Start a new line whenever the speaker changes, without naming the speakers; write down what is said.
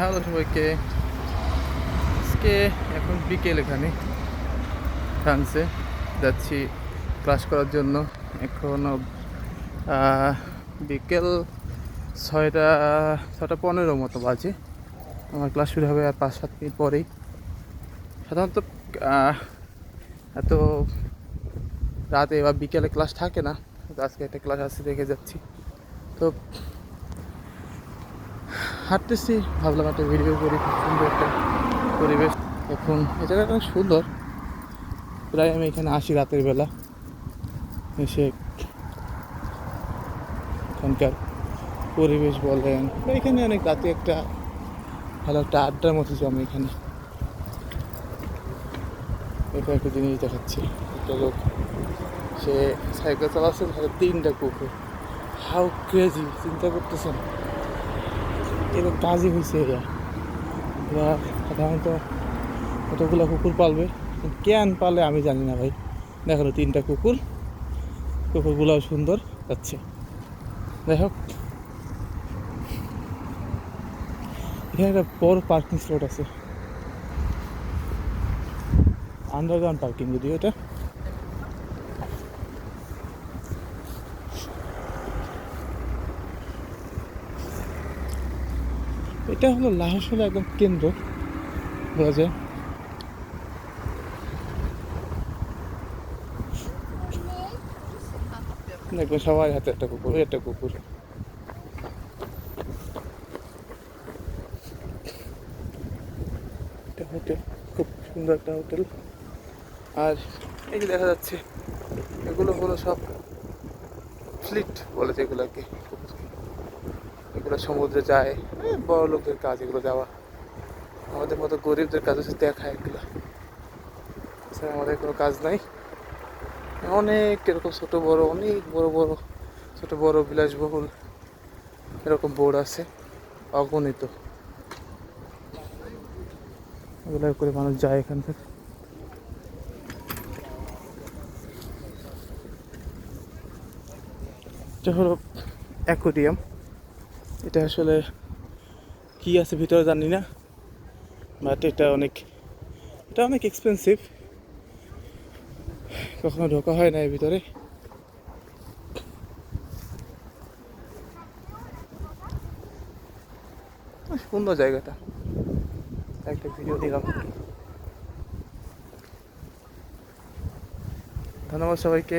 Hello সবাইকে আজকে এখন বিকেল এখানে। ফ্রান্সে যাচ্ছি ক্লাস করার জন্য। এখন আহ, বিকেল ছয়টা ছটা পনেরো মতো বাজে। আমার ক্লাস শুরু হবে আর পাঁচ সাত মিনিট পরেই। সাধারণত এত রাতে বা বিকেলে ক্লাস থাকে না। আজকে একটা ক্লাস আছে দেখে যাচ্ছি। তো হাঁটতেছি, ভাবলাম একটা ভিডিও করি, খুব সুন্দর একটা পরিবেশ। এখন এটা অনেক সুন্দর। প্রায় আমি এখানে আসি রাতের বেলা। এসে এখানকার পরিবেশ বলেন এখানে অনেক রাতে একটা ভালো একটা আড্ডার মতো আমি এখানে। এটা একটা জিনিস দেখাচ্ছি, একটা লোক, সে সাইকেল চালাচ্ছে তিনটা কুকুর। হাউ ক্রেজি চিন্তা করতেছেন? এবার কাজই হয়েছে এরা। এরা সাধারণত কতগুলো কুকুর পালবে, কেন পালে আমি জানি না ভাই। দেখাল তিনটা কুকুর, কুকুরগুলোও সুন্দর যাচ্ছে। যাই হোক। এখানে একটা বড় পার্কিং স্লট আছে। আন্ডারগ্রাউন্ড পার্কিং যদিও এটা। এটা হলো লাহোস হলো একদম কেন্দ্র, বলা যায়। দেখবেন সবার হাতে একটা কুকুর একটা কুকুর। হোটেল, খুব সুন্দর একটা হোটেল। আর এই যে দেখা যাচ্ছে, এগুলো হলো সব ফ্লিট বলে যেগুলোকে। এগুলো সমুদ্রে যায় বড় লোকদের কাজ এগুলো যাওয়া। আমাদের মতো গরিবদের কাজ হচ্ছে দেখা এগুলো। এছাড়া আমাদের কোনো কাজ নাই। অনেক এরকম ছোট বড়, অনেক বড় বড়, ছোট বড় বিলাসবহুল এরকম বোর্ড আছে, অগণিত। এগুলো করে মানুষ যায় এখান থেকে। এটা হলো অ্যাকোরিয়াম। এটা আসলে কি আছে ভিতরে জানি না বাট এটা অনেক এটা অনেক এক্সপেন্সিভ কখনো ঢোকা হয় না এর ভিতরে। সুন্দর জায়গাটা। একটা ভিডিও দিলাম। ধন্যবাদ সবাইকে।